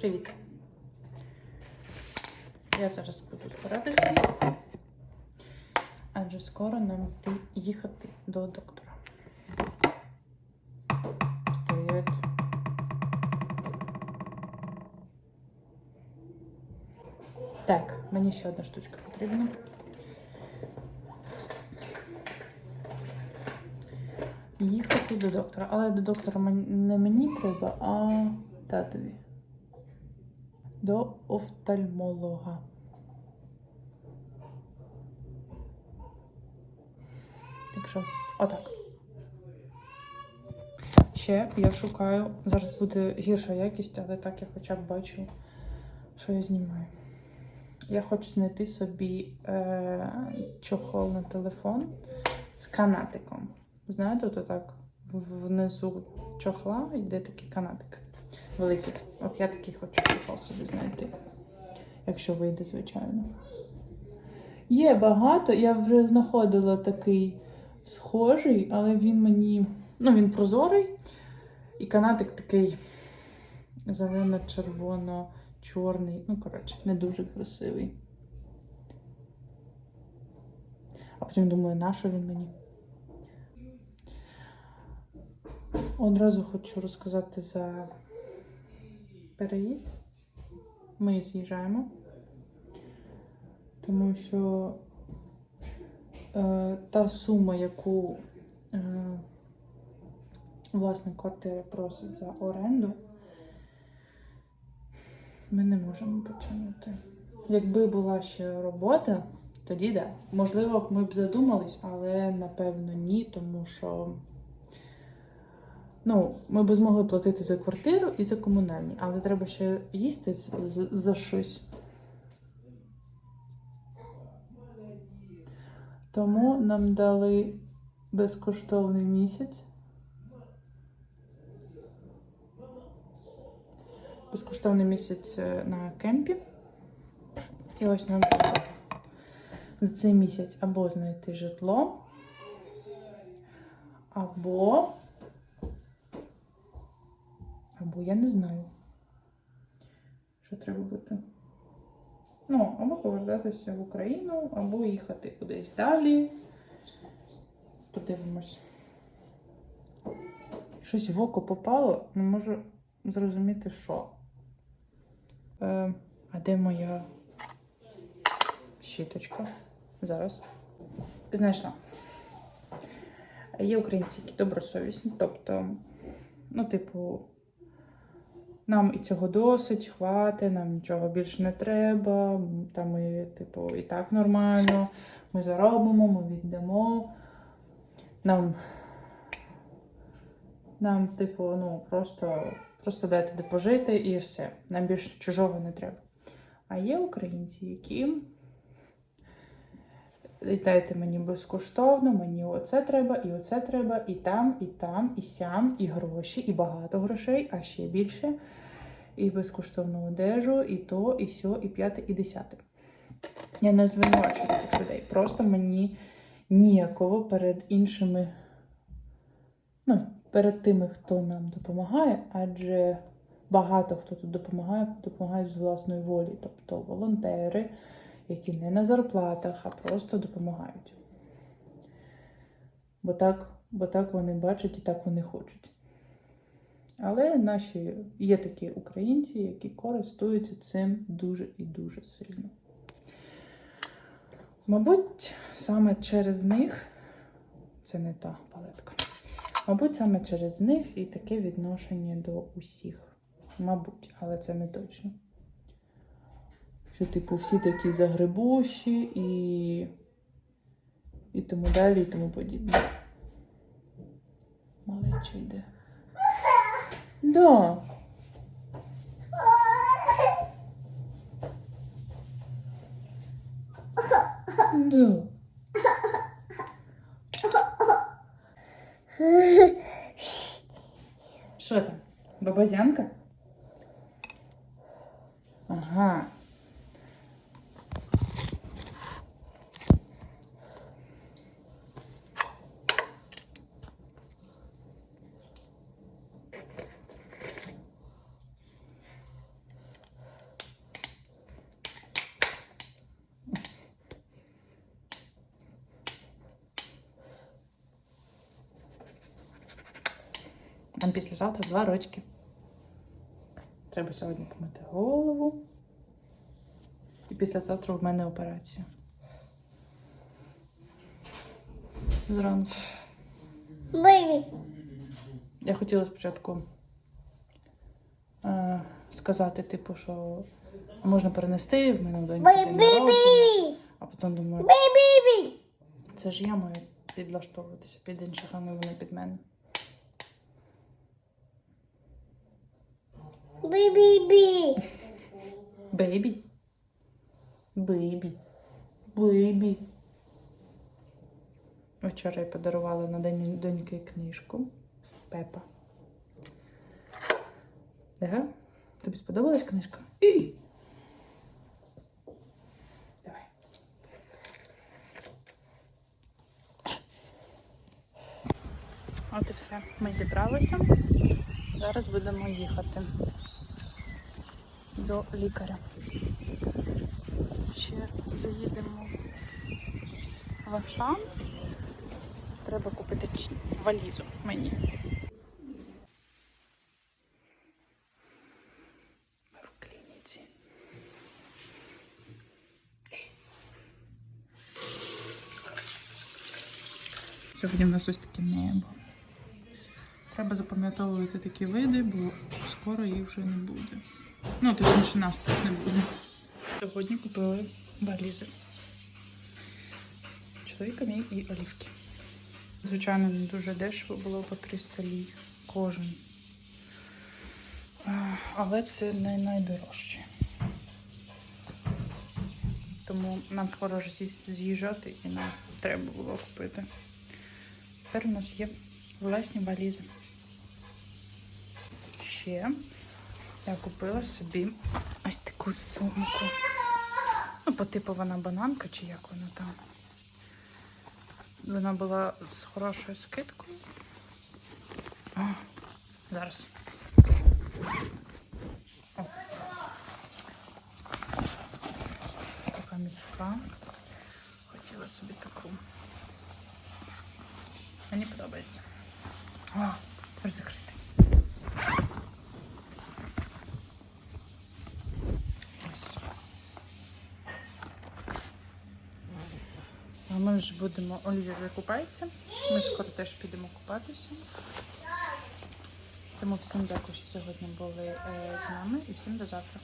Привіт. Я зараз буду збиратися, адже скоро нам їхати до доктора. Привіт. Так, мені ще одна штучка потрібна. Їхати до доктора. Але до доктора не мені треба, а татові. До офтальмолога. Так що, отак. Ще я шукаю. Зараз буде гірша якість, але так я хоча б бачу, що я знімаю. Я хочу знайти собі е, чохол на телефон з канатиком. Знаєте, то так внизу чохла йде такий канатик великий. От я такий хочу чохол собі знайти. Якщо вийде, звичайно. Є багато, я вже знаходила такий схожий, але він мені. Ну, він прозорий. І канатик такий зелено-червоно-чорний. Ну, коротше, не дуже красивий. А потім думаю, на що він мені? Одразу хочу розказати за переїзд. Ми з'їжджаємо, тому що е, та сума, яку е, власник квартири просить за оренду, ми не можемо потягнути. Якби була ще робота, тоді да. Можливо, ми б задумались, але напевно ні, тому що ну, ми б змогли платити за квартиру і за комунальні, але треба ще їсти за щось. Тому нам дали безкоштовний місяць. Безкоштовний місяць е, на кемпі. І ось нам за цей місяць або знайти житло, або. Або я не знаю, що треба бути. Ну, або повертатися в Україну, або їхати кудись далі. Подивимось. Щось в око попало, не можу зрозуміти, що. Е, а де моя щіточка? Зараз. Знайшла. Є українці, які добросовісні, тобто, ну, типу, нам і цього досить, хватить, нам нічого більше не треба. Там ми, типу, і так нормально. Ми заробимо, ми віддамо. Нам, нам типу, ну, просто, просто дайте де пожити і все. Нам більше чужого не треба. А є українці, які. Дайте мені безкоштовно, мені оце треба, і оце треба, і там, і там, і сям, і гроші, і багато грошей, а ще більше. І безкоштовну одежу, і то, і сьо, і п'яте, і десяте. Я не звинувачую таких людей. Просто мені ніяково перед іншими, ну, перед тими, хто нам допомагає, адже багато хто тут допомагає, допомагають з власної волі, тобто волонтери, які не на зарплатах, а просто допомагають. Бо так, бо так вони бачать і так вони хочуть. Але наші є такі українці, які користуються цим дуже і дуже сильно. Мабуть, саме через них це не та палетка. Мабуть, саме через них і таке відношення до усіх. Мабуть, але це не точно. Що, типу, всі такі загребущі і, і тому далі, і тому подібне. Малеча йде. Да. Да. Що там? Бабазянка? Ага. Там післязавтра два рочки. Треба сьогодні помити голову. І післязавтра в мене операція. Зранку. Baby. Я хотіла спочатку е, сказати, типу, що можна перенести, в мене в день народження. А потім думаю, це ж я маю підлаштовуватися під інших, а не вони під мене. Baby. Бейбі. Бейбі. Бейбі. Вчора я подарувала на день доньки книжку. Пепа. Ага. Тобі сподобалась книжка? І. От і все. Ми зібралися. Зараз будемо їхати до лікаря. Ще заїдемо в Ашан. Треба купити валізу мені. Сьогодні в нас ось таке небо. Треба запам'ятовувати такі види, бо скоро їх вже не буде. Ну, точніше, нас тут не буде. Сьогодні купили валізи. Чоловіка мій і олівки. Звичайно, не дуже дешево було по 300 лій кожен. Але це не найдорожче. Тому нам скоро ж з'їжджати і нам треба було купити. Тепер у нас є власні валізи. Ще я купила собі ось таку сумку. Ну, по типу вона бананка чи як вона там. Вона була з хорошою скидкою. О, зараз. О. Така містка. Хотіла собі таку. Мені подобається. О, закрити. Ось. А ми вже будемо. Олівія вже купається. Ми скоро теж підемо купатися. Тому всім дякую, що сьогодні були е, з нами і всім до завтра.